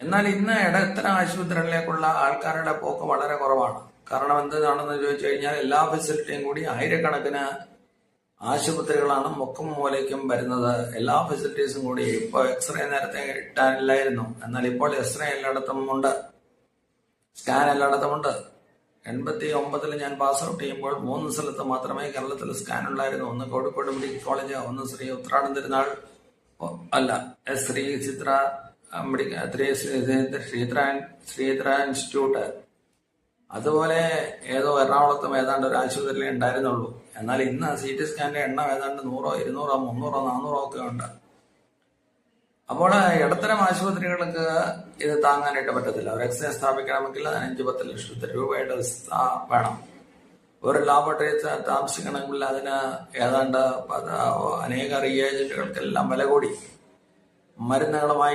എന്നാൽ ഇന്ന് ഇടത്തരം ആശുപത്രികളിലേക്കുള്ള ആൾക്കാരുടെ പോക്ക് വളരെ കുറവാണ്. കാരണം എന്താണെന്ന് ചോദിച്ചു കഴിഞ്ഞാൽ എല്ലാ ഫെസിലിറ്റിയും കൂടി ആയിരക്കണക്കിന് ആശുപത്രികളാണ് മുക്കും മൂലയ്ക്കും വരുന്നത്. എല്ലാ ഫെസിലിറ്റീസും കൂടി ഇപ്പോൾ എക്സ്റേ നേരത്തെ ഇട്ടാനില്ലായിരുന്നു. എന്നാൽ ഇപ്പോൾ എക്സ്റേ എല്ലായിടത്തും ഉണ്ട്. സ്കാൻ എല്ലായിടത്തും ഉണ്ട്. എൺപത്തി ഒമ്പതിൽ ഞാൻ പാസ് ഔട്ട് ചെയ്യുമ്പോൾ മൂന്ന് സ്ഥലത്ത് മാത്രമേ കേരളത്തിൽ സ്കാൻ ഉണ്ടായിരുന്നു. ഒന്ന് കോഴിക്കോട് മെഡിക്കൽ കോളേജ് ഒന്ന് ശ്രീ ഉത്രാടം തിരുനാൾ അല്ല ശ്രീ ചിത്ര മെഡിക്കൽ ശ്രീ ശ്രീ- ശ്രീധര ഇൻസ്റ്റിറ്റ്യൂട്ട്. അതുപോലെ ഏതോ എറണാകുളത്തും ഏതാണ്ട് ഒരു ആശുപത്രിയിലേ ഉണ്ടായിരുന്നുള്ളൂ. എന്നാൽ ഇന്ന് സി ടി സ്കാനിന്റെ എണ്ണം ഏതാണ്ട് നൂറോ ഇരുന്നൂറോ മുന്നൂറോ നാനൂറോ ഒക്കെ ഉണ്ട്. അപ്പോൾ ഇടത്തരം ആശുപത്രികൾക്ക് ഇത് താങ്ങാനായിട്ട് പറ്റത്തില്ല. ഒരു എക്സ്റേ സ്ഥാപിക്കണമെങ്കിൽ അതിനഞ്ച് പത്ത് ലക്ഷത്തി രൂപയുടെ വേണം. ഒരു ലാബോറട്ടറി താമസിക്കണമെങ്കിൽ അതിന് ഏതാണ്ട് അനേക റിയേജന്റുകൾക്കെല്ലാം വില കൂടി. മരുന്നുകളുമായി